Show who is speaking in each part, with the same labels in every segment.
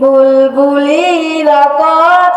Speaker 1: বুলবুলিরা কথা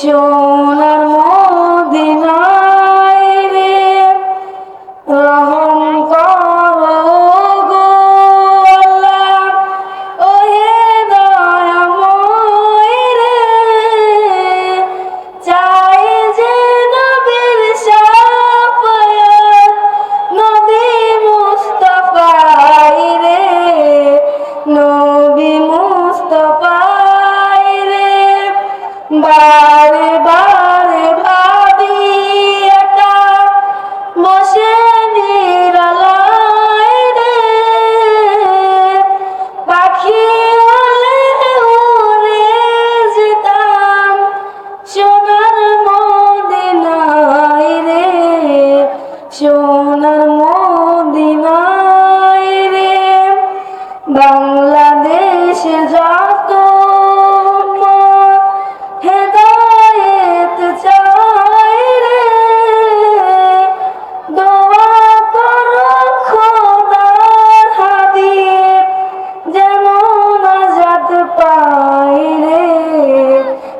Speaker 1: সোনার মদিনায় রে, রহম করো গো আল্লাহ। ওহে দয়াময় রে, চাই যে নবীর শাফায়াত, নবী মুস্তাফাই রে, নবী মুস্তাফাই রে। বারে